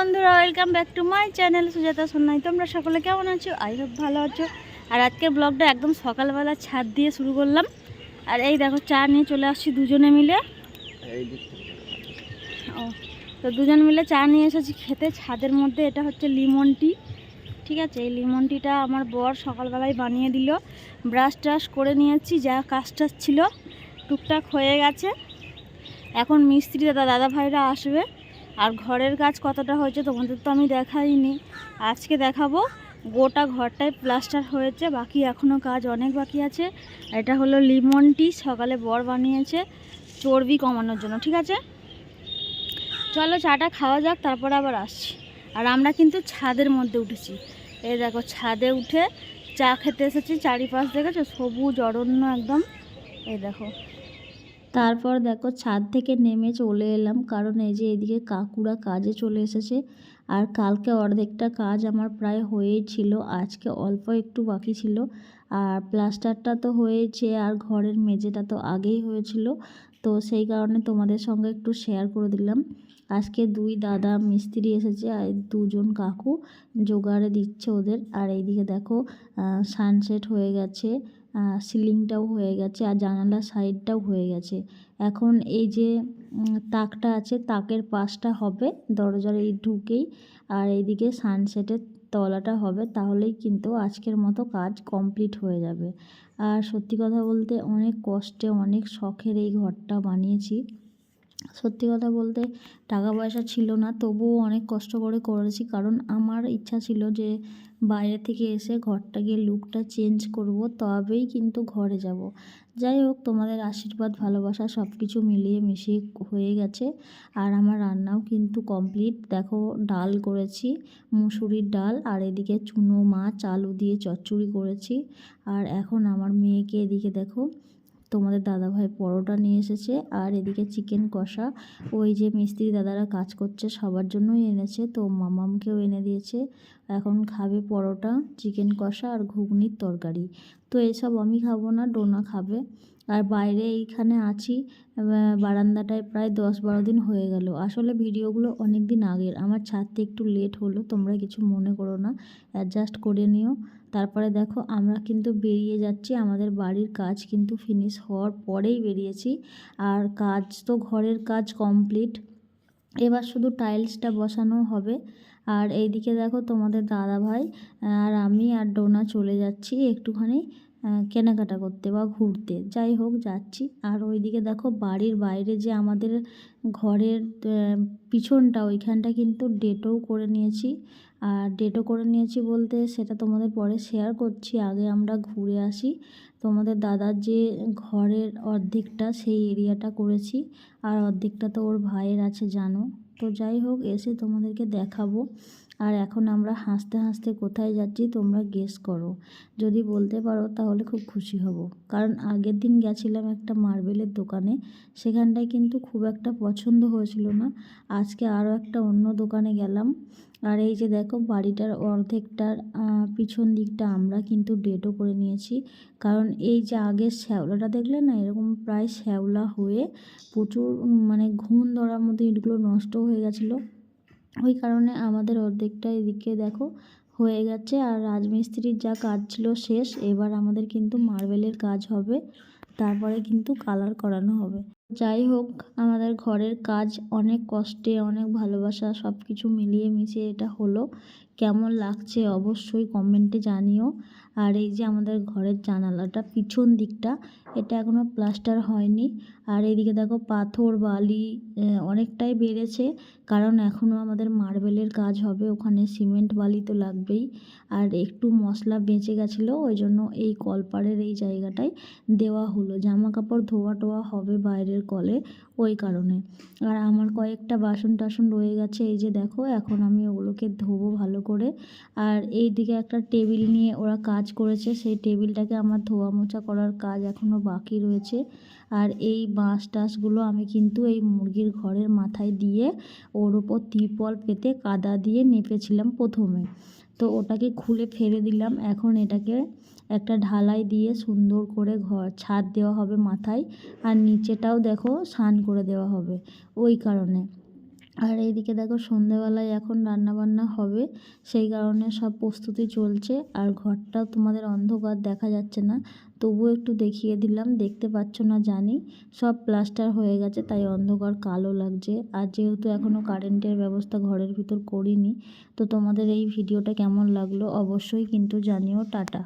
বন্ধুরা welcome back to my channel Sujata Sonai তোমরা সকলে কেমন আছো? আই হোপ ভালো আছো। আর আজকের ব্লগটা একদম সকালবেলা ছাদ দিয়ে শুরু করলাম। আর এই দেখো, চা নিয়ে চলে আসছি দুজনে মিলে। ও, তো দুজন মিলে চা নিয়ে এসেছি খেতে। ছাদের মধ্যে এটা হচ্ছে লিমন টি ঠিক আছে, এই লিমন টিটা আমার বর সকালবেলায় বানিয়ে দিল। ব্রাশ ট্রাশ করে নিয়েছি, যা কাজ ছিল। টুকটাক হয়ে গেছে। এখন মিস্ত্রি দাদা দাদা ভাইরা আসবে। আর ঘরের কাজ কতটা হয়েছে তোমাদের তো আমি দেখাইনি। আজকে দেখাবো, গোটা ঘরটায় প্লাস্টার হয়েছে, বাকি এখনও কাজ অনেক বাকি আছে। এটা হলো লিমন টি, সকালে বর বানিয়েছে, চর্বি কমানোর জন্য, ঠিক আছে? চলো চাটা খাওয়া যাক, তারপর আবার আসছি। আর আমরা কিন্তু ছাদের মধ্যে উঠেছি। এই দেখো, ছাদে উঠে চা খেতে এসেছি, চারিপাশ দেখেছ? সবুজ, অরণ্য একদম। এই দেখো তারপর দেখো ছাদ থেকে নেমে চলে এলাম, কারণ এই যে এদিকে কাকুরা কাজে চলে এসেছে। আর কালকে অর্ধেকটা কাজ আমার প্রায় হয়েই ছিল, আজকে অল্প একটু বাকি ছিল। আর প্লাস্টারটা তো হয়েছে আর ঘরের মেঝেটা তো আগেই হয়েছিল। তো সেই কারণে তোমাদের সঙ্গে একটু শেয়ার করে দিলাম। আজকে দুই দাদা মিস্ত্রি এসেছে আর দুজন কাকু জোগাড়ে দিচ্ছে ওদের। আর এইদিকে দেখো সানসেট হয়ে গেছে সিলিংটাও হয়ে গেছে আর জানালার সাইডটাও হয়ে গেছে। এখন এই যে তাকটা আছে, তাকের পাশটা হবে দরজার এই ঢুকেই। আর এইদিকে সানসেটের তলাটা হবে, তাহলেই কিন্তু আজকের মতো কাজ কমপ্লিট হয়ে যাবে। আর সত্যি কথা বলতে অনেক কষ্টে, অনেক শখের এই ঘরটা বানিয়েছি। সত্যি কথা বলতে টাকা পয়সা ছিল না, তবুও অনেক কষ্ট করে করেছি। কারণ আমার ইচ্ছা ছিল যে বাইরে থেকে এসে ঘরটাকে লুকটা চেঞ্জ করব, তবেই কিন্তু ঘরে যাব। যাই হোক, তোমাদের আশীর্বাদ, ভালোবাসা সব কিছু মিলিয়ে মিশিয়ে হয়ে গেছে। আর আমার রান্নাও কিন্তু কমপ্লিট দেখো, ডাল করেছি, মুসুরির ডাল, আর এদিকে চুনো মাছ, আলু দিয়ে চচ্চড়ি করেছি। আর এখন আমার মেয়েকে এদিকে দেখো তোমাদের দাদাভাই পরোটা নিয়ে এসেছে আর এদিকে চিকেন কষা। ওই যে মিস্ত্রি দাদারা কাজ করছে, সবার জন্যই এনেছে। তো মামামকেও এনে দিয়েছে। এখন খাবে পরোটা, চিকেন কষা আর ঘুগনির তরকারি। তো এসব আমি খাব না, ডোনা খাবে। আর বাইরে এইখানে আছি বারান্দাটায় প্রায় দশ বারো দিন হয়ে গেল। আসলে ভিডিওগুলো অনেক দিন আগের। আমার ছাড়তে একটু লেট হলো, তোমরা কিছু মনে করো না। অ্যাডজাস্ট করে নিও। তারপরে দেখো, আমরা কিন্তু বেরিয়ে যাচ্ছি। আমাদের বাড়ির কাজ কিন্তু ফিনিশ হওয়ার পরেই বেরিয়েছি। আর কাজ তো ঘরের কাজ কমপ্লিট এবার শুধু টাইলসটা বসানো হবে। আর এইদিকে দেখো তোমাদের দাদা ভাই আর আমি আর ডোনা চলে যাচ্ছি। একটুখানি কেনাকাটা করতে বা ঘুরতে। যাই হোক, যাচ্ছি। আর ওইদিকে দেখো, বাড়ির বাইরে যে আমাদের ঘরের পিছনটা, ওইখানটা কিন্তু ডেটও করে নিয়েছি। আর ডেটও করে নিয়েছি বলতে সেটা তোমাদের পরে শেয়ার করছি। আগে আমরা ঘুরে আসি। তোমাদের দাদার যে ঘরের অর্ধেকটা, সেই এরিয়াটা করেছি। আর অর্ধেকটা তো ওর ভাইয়ের আছে, জানো। তো যাই হোক, এসে তোমাদেরকে দেখাবো। আর এখন আমরা হাসতে হাসতে কোথায় যাচ্ছি তোমরা গেস করো। যদি বলতে পারো তাহলে খুব খুশি হব। কারণ আগের দিন গেছিলাম একটা মার্বেলের দোকানে, সেখানটায় কিন্তু খুব একটা পছন্দ হয়েছিল না। আজকে আরও একটা অন্য দোকানে গেলাম। আর এই যে দেখো বাড়িটার অর্ধেকটার পিছন দিকটা আমরা কিন্তু ডেটও করে নিয়েছি। কারণ এই যে আগের শ্যাওলাটা দেখলে না, এরকম প্রায় শ্যাওলা হয়ে প্রচুর মানে ঘুণ ধরার মতো ইটগুলো নষ্ট হয়ে গেছিল। ওই কারণে আমাদের অর্ধেকটা এদিকে দেখো হয়ে গেছে আর রাজমিস্ত্রির যা কাজ ছিল শেষ, এবার আমাদের কিন্তু মার্বেলের কাজ হবে, তারপরে কিন্তু কালার করানো হবে। যাই হোক, আমাদের ঘরের কাজ অনেক কষ্টে, অনেক ভালোবাসা সব কিছু মিলিয়ে মিশিয়ে এটা হলো। কেমন লাগছে অবশ্যই কমেন্টে জানিও। আর এই যে আমাদের ঘরের জানালাটা, পিছন দিকটা, এটা এখনও প্লাস্টার হয়নি। আর এইদিকে দেখো পাথর, বালি অনেকটাই বেড়েছে। কারণ এখনও আমাদের মার্বেলের কাজ হবে, ওখানে সিমেন্ট, বালি তো লাগবেই। আর একটু মশলা বেঁচে গেছিল, ওই জন্য এই কলপাড়ের এই জায়গাটায় দেওয়া হলো। জামা কাপড় ধোয়া টোয়া হবে বাইরের কলে ওই কারণে। আর আমার কয়েকটা বাসন টাসন রয়ে গেছে, এই যে দেখো, এখন আমি ওগুলোকে ধোবো ভালো করে। আর এই দিকে একটা টেবিল নিয়ে ওরা কাজ করেছে, সেই টেবিলটাকে আমার ধোয়া মোছা করার কাজ এখনও বাকি রয়েছে। আর এই বাঁশ টাসগুলো আমি কিন্তু এই মুরগির ঘরের মাথায় দিয়ে ওর ওপর তিরপল পেতে কাদা দিয়ে নেপেছিলাম প্রথমে। তো ওটাকে খুলে ফেলে দিলাম। এখন এটাকে একটা ঢালাই দিয়ে সুন্দর করে ঘর, ছাদ দেওয়া হবে মাথায়। আর নিচেটাও দেখো সান করে দেওয়া হবে। ওই কারণে। আর এইদিকে দেখো সন্ধেবেলায় এখন রান্না বান্না হবে, সেই কারণে সব প্রস্তুতি চলছে। আর ঘরটাও তোমাদের অন্ধকার দেখা যাচ্ছে না, তবুও একটু দেখিয়ে দিলাম, দেখতে পাচ্ছ না জানি। সব প্লাস্টার হয়ে গেছে, তাই অন্ধকার কালো লাগছে। আর যেহেতু এখনও কারেন্টের ব্যবস্থা ঘরের ভিতর করিনি, তো তোমাদের এই ভিডিওটা কেমন লাগল অবশ্যই কিন্তু জানিও, টাটা।